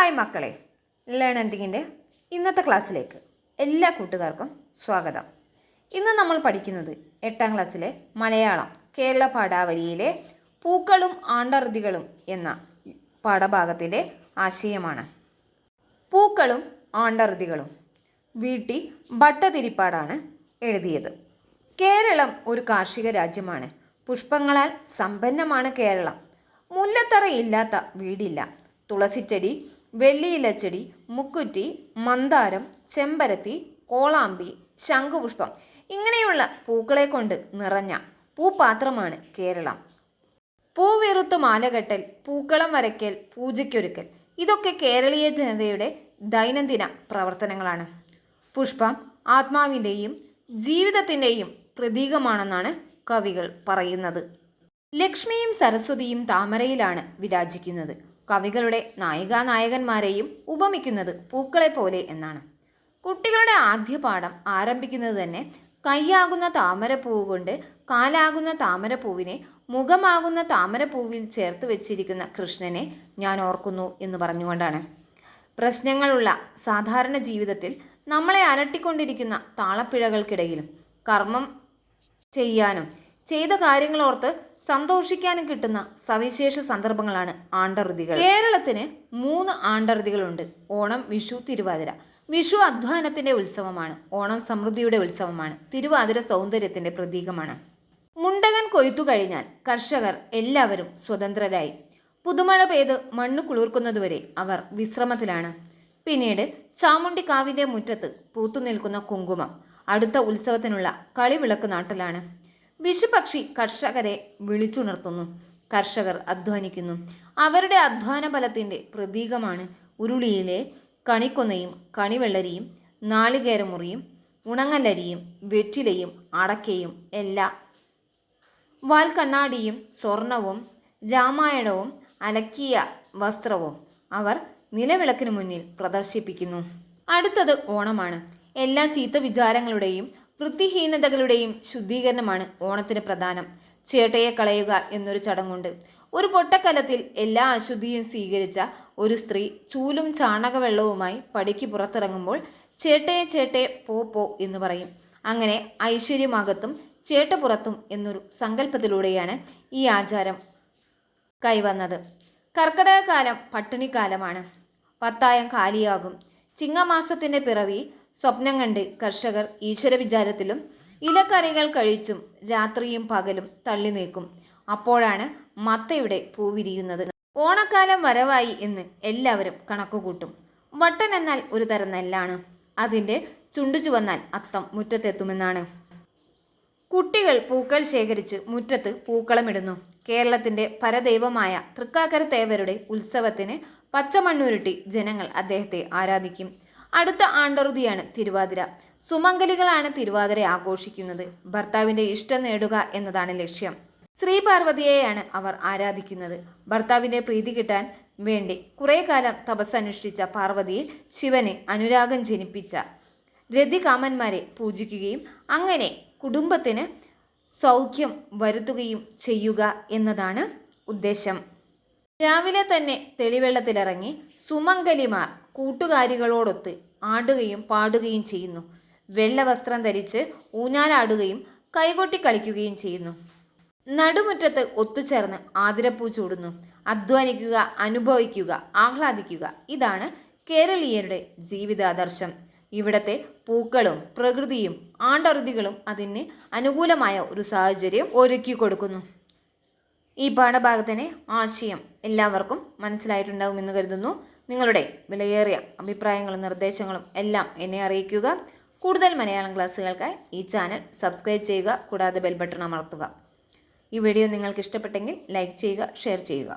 Hi മക്കളെ learn എൻഡിങ്ങിന്റെ ഇന്നത്തെ ക്ലാസ്സിലേക്ക് എല്ലാ കൂട്ടുകാർക്കും സ്വാഗതം. ഇന്ന് നമ്മൾ പഠിക്കുന്നത് എട്ടാം ക്ലാസ്സിലെ മലയാളം കേരള പാഠാവലിയിലെ പൂക്കളും ആണ്ടറുതികളും എന്ന പാഠഭാഗത്തിന്റെ ആശയമാണ്. പൂക്കളും ആണ്ടറുതികളും വീട്ടി ഭട്ടതിരിപ്പാടാണ് എഴുതിയത്. കേരളം ഒരു കാർഷിക രാജ്യമാണ്. പുഷ്പങ്ങളാൽ സമ്പന്നമാണ് കേരളം. മുല്ലത്തറയില്ലാത്ത വീടില്ല. തുളസിച്ചെടി വെള്ളിയിലച്ചെടി മുക്കുറ്റി മന്ദാരം ചെമ്പരത്തി കോളാമ്പി ശംഖുപുഷ്പം ഇങ്ങനെയുള്ള പൂക്കളെ കൊണ്ട് നിറഞ്ഞ പൂപാത്രമാണ് കേരളം. പൂവിറുത്ത് മാലകെട്ടൽ പൂക്കളം വരയ്ക്കൽ പൂജയ്ക്കൊരുക്കൽ ഇതൊക്കെ കേരളീയ ജനതയുടെ ദൈനംദിന പ്രവർത്തനങ്ങളാണ്. പുഷ്പം ആത്മാവിന്റെയും ജീവിതത്തിന്റെയും പ്രതീകമാണെന്നാണ് കവികൾ പറയുന്നത്. ലക്ഷ്മിയും സരസ്വതിയും താമരയിലാണ് വിരാജിക്കുന്നത്. കവികളുടെ നായികാ നായകന്മാരെയും ഉപമിക്കുന്നത് പൂക്കളെ പോലെ എന്നാണ്. കുട്ടികളുടെ ആദ്യ പാഠം ആരംഭിക്കുന്നത് തന്നെ കൈയാകുന്ന താമരപ്പൂവ് കൊണ്ട് കാലാകുന്ന താമരപ്പൂവിനെ മുഖമാകുന്ന താമരപ്പൂവിൽ ചേർത്ത് വെച്ചിരിക്കുന്ന കൃഷ്ണനെ ഞാൻ ഓർക്കുന്നു എന്ന് പറഞ്ഞുകൊണ്ടാണ്. പ്രശ്നങ്ങളുള്ള സാധാരണ ജീവിതത്തിൽ നമ്മളെ അലട്ടിക്കൊണ്ടിരിക്കുന്ന താളപ്പിഴകൾക്കിടയിലും കർമ്മം ചെയ്യാനും ചെയ്ത കാര്യങ്ങളോർത്ത് സന്തോഷിക്കാനും കിട്ടുന്ന സവിശേഷ സന്ദർഭങ്ങളാണ് ആണ്ടറുതികൾ. കേരളത്തിന് മൂന്ന് ആണ്ടറുതികളുണ്ട്. ഓണം വിഷു തിരുവാതിര. വിഷു അധ്വാനത്തിന്റെ ഉത്സവമാണ്. ഓണം സമൃദ്ധിയുടെ ഉത്സവമാണ്. തിരുവാതിര സൗന്ദര്യത്തിന്റെ പ്രതീകമാണ്. മുണ്ടകൻ കൊയ്ത്തു കഴിഞ്ഞാൽ കർഷകർ എല്ലാവരും സ്വതന്ത്രരായി. പുതുമഴ പെയ്ത് മണ്ണ് കുളിർക്കുന്നതുവരെ അവർ വിശ്രമത്തിലാണ്. പിന്നീട് ചാമുണ്ടിക്കാവിന്റെ മുറ്റത്ത് പൂത്തുനിൽക്കുന്ന കുങ്കുമം അടുത്ത ഉത്സവത്തിനുള്ള കളിവിളക്ക് നാട്ടിലാണ്. വിഷുപക്ഷി കർഷകരെ വിളിച്ചുണർത്തുന്നു. കർഷകർ അധ്വാനിക്കുന്നു. അവരുടെ അധ്വാന ഫലത്തിന്റെ പ്രതീകമാണ് ഉരുളിയിലെ കണിക്കൊന്നയും കണിവെള്ളരിയും നാളികേരമുറിയും ഉണങ്ങല്ലരിയും വെറ്റിലയും അടക്കയും എല്ലാം വാൽക്കണ്ണാടിയും സ്വർണവും രാമായണവും അലക്കിയ വസ്ത്രവും അവർ നിലവിളക്കിനു മുന്നിൽ പ്രദർശിപ്പിക്കുന്നു. അടുത്തത് ഓണമാണ്. എല്ലാ ചീത്ത വിചാരങ്ങളുടെയും വൃത്തിഹീനതകളുടെയും ശുദ്ധീകരണമാണ് ഓണത്തിന് പ്രധാനം. ചേട്ടയെ കളയുക എന്നൊരു ചടങ്ങുണ്ട്. ഒരു പൊട്ടക്കലത്തിൽ എല്ലാ അശുദ്ധിയും സ്വീകരിച്ച ഒരു സ്ത്രീ ചൂലും ചാണകവെള്ളവുമായി പടിക്ക് പുറത്തിറങ്ങുമ്പോൾ ചേട്ടയെ ചേട്ടയെ പോ പോ എന്ന് പറയും. അങ്ങനെ ഐശ്വര്യമാകത്തും ചേട്ടപ്പുറത്തും എന്നൊരു സങ്കല്പത്തിലൂടെയാണ് ഈ ആചാരം കൈവന്നത്. കർക്കിടകകാലം പട്ടിണിക്കാലമാണ്. പത്തായം കാലിയാകും. ചിങ്ങമാസത്തിന്റെ പിറവി സ്വപ്നം കണ്ട് കർഷകർ ഈശ്വര വിചാരത്തിലും ഇലക്കറികൾ കഴിച്ചും രാത്രിയും പകലും തള്ളി നീക്കും. അപ്പോഴാണ് മത്തയുടെ പൂവിരിയുന്നത്. ഓണക്കാലം വരവായി എന്ന് എല്ലാവരും കണക്കുകൂട്ടും. വട്ടൻ എന്നാൽ ഒരു തരം നെല്ലാണ്. അതിന്റെ ചുണ്ടു ചുവന്നാൽ അത്തം മുറ്റത്തെത്തുമെന്നാണ്. കുട്ടികൾ പൂക്കൾ ശേഖരിച്ച് മുറ്റത്ത് പൂക്കളമിടുന്നു കേരളത്തിന്റെ പരദൈവമായ തൃക്കാക്കര തേവരുടെ ഉത്സവത്തിന് പച്ചമണ്ണുരുട്ടി ജനങ്ങൾ അദ്ദേഹത്തെ ആരാധിക്കും. അടുത്ത ആണ്ടറുതിയാണ് തിരുവാതിര. സുമംഗലികളാണ് തിരുവാതിര ആഘോഷിക്കുന്നത്. ഭർത്താവിന്റെ ഇഷ്ടം നേടുക എന്നതാണ് ലക്ഷ്യം. ശ്രീ പാർവതിയെയാണ് അവർ ആരാധിക്കുന്നത്. ഭർത്താവിന്റെ പ്രീതി കിട്ടാൻ വേണ്ടി കുറേ കാലം തപസ്സനുഷ്ഠിച്ച പാർവതിയിൽ ശിവനെ അനുരാഗം ജനിപ്പിച്ച രതികാമന്മാരെ പൂജിക്കുകയും അങ്ങനെ കുടുംബത്തിന് സൗഖ്യം വരുത്തുകയും ചെയ്യുക എന്നതാണ് ഉദ്ദേശം. രാവിലെ തന്നെ തെളിവെള്ളത്തിലിറങ്ങി സുമംഗലിമാർ കൂട്ടുകാരികളോടൊത്ത് ആടുകയും പാടുകയും ചെയ്യുന്നു. വെള്ള വസ്ത്രം ധരിച്ച് ഊഞ്ഞാലാടുകയും കൈകൊട്ടി കളിക്കുകയും ചെയ്യുന്നു. നടുമുറ്റത്ത് ഒത്തുചേർന്ന് ആതിരപ്പൂ ചൂടുന്നു. അധ്വാനിക്കുക അനുഭവിക്കുക ആഹ്ലാദിക്കുക ഇതാണ് കേരളീയരുടെ ജീവിതാദർശം. ഇവിടത്തെ പൂക്കളും പ്രകൃതിയും ആണ്ടറുതികളും അതിന് അനുകൂലമായ ഒരു സാഹചര്യം ഒരുക്കി കൊടുക്കുന്നു. ഈ പാഠഭാഗത്തിന്റെ ആശയം എല്ലാവർക്കും മനസ്സിലായിട്ടുണ്ടാകുമെന്ന് കരുതുന്നു. നിങ്ങളുടെ വിലയേറിയ അഭിപ്രായങ്ങളും നിർദ്ദേശങ്ങളും എല്ലാം എന്നെ അറിയിക്കുക. കൂടുതൽ മലയാളം ക്ലാസ്സുകൾക്കായി ഈ ചാനൽ സബ്സ്ക്രൈബ് ചെയ്യുക കൂടാതെ ബെൽ ബട്ടൺ അമർത്തുക. ഈ വീഡിയോ നിങ്ങൾക്ക് ഇഷ്ടപ്പെട്ടെങ്കിൽ ലൈക്ക് ചെയ്യുക ഷെയർ ചെയ്യുക.